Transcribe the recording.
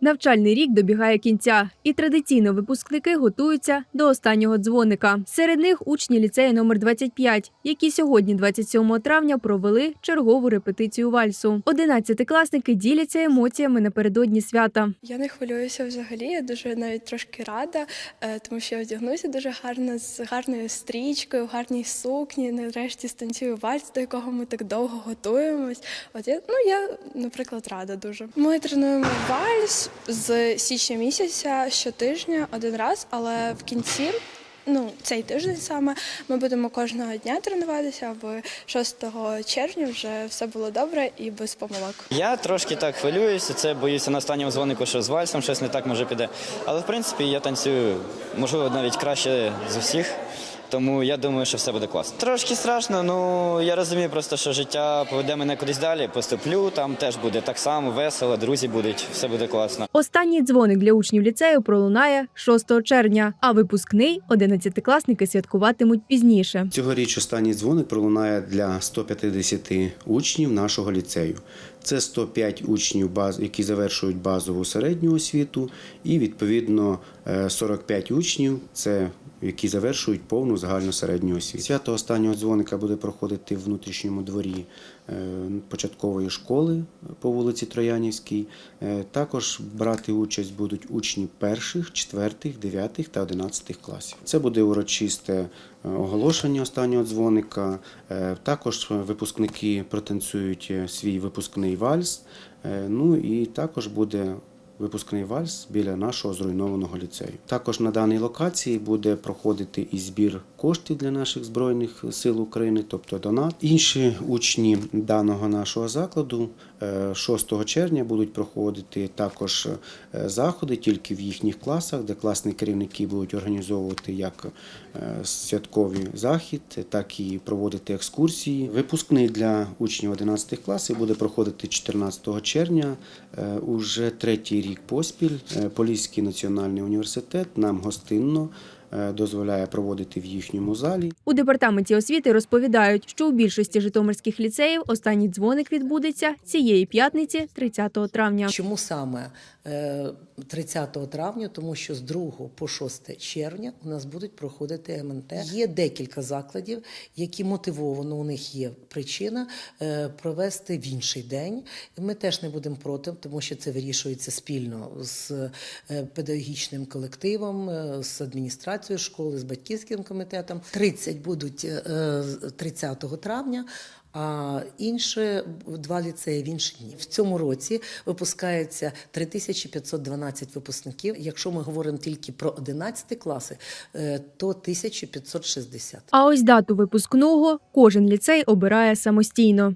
Навчальний рік добігає кінця, і традиційно випускники готуються до останнього дзвоника. Серед них учні ліцею номер 25, які сьогодні, 27 травня, провели чергову репетицію вальсу. Одинадцятикласники діляться емоціями напередодні свята. Я не хвилююся взагалі, я дуже навіть трошки рада, е, тому що я вдягнуся дуже гарно з гарною стрічкою, гарній сукні. Нарешті станцюю вальс, до якого ми так довго готуємось. От я, ну я, наприклад, рада дуже. Ми тренуємо вальс з січня місяця щотижня один раз, але в кінці. Ну, цей тиждень саме ми будемо кожного дня тренуватися, аби 6 червня вже все було добре і без помилок. Я трошки так хвилююся, це боюся на останньому дзвонику, що з вальсом щось не так може піде. Але в принципі я танцюю, можливо, навіть краще з усіх. Тому я думаю, що все буде класно. Трошки страшно, ну я розумію просто, що життя поведе мене кудись далі. Поступлю, там теж буде так само, весело, друзі будуть, все буде класно. Останній дзвоник для учнів ліцею пролунає 6 червня, а випускний одинадцятикласники святкуватимуть пізніше. Цьогоріч останній дзвоник пролунає для 150 учнів нашого ліцею. Це 105 учнів, баз- які завершують базову середню освіту, і відповідно е, 45 учнів, це які завершують повну загальну середню освіту. Свято останнього дзвоника буде проходити в внутрішньому дворі е, початкової школи по вулиці Троянівській. Е, Також брати участь будуть учні перших, четвертих, дев'ятих та одинадцятих класів. Це буде урочисте е, оголошення останнього дзвоника. Також випускники протанцюють свій випускний вальс. Ну і також буде випускний вальс біля нашого зруйнованого ліцею. Також на даній локації буде проходити і збір коштів для наших збройних сил України, тобто донат. Інші учні даного нашого закладу е, 6 червня будуть проходити також е, заходи тільки в їхніх класах, де класні керівники будуть організовувати як е, святковий захід, так і проводити екскурсії. Випускний для учнів 11 класів буде проходити 14 червня. Е, Уже третій рік поспіль е, Поліський національний університет нам гостинно дозволяє проводити в їхньому залі. У департаменті освіти розповідають, що у більшості житомирських ліцеїв останній дзвоник відбудеться цієї п'ятниці, 30 травня. Чому саме е, 30 травня? Тому що з 2 по 6 червня у нас будуть проходити МНТ. Є декілька закладів, які мотивовано у них є причина е, провести в інший день. Ми теж не будемо проти, тому що це вирішується спільно з е, педагогічним колективом, е, з адміністрацією школи, з батьківським комітетом. 30 будуть е, 30 травня. А інші два ліцеї в інші дні. В цьому році випускається 3512 випускників. Якщо ми говоримо тільки про 11 класи, е, то 1560. А ось дату випускного кожен ліцей обирає самостійно.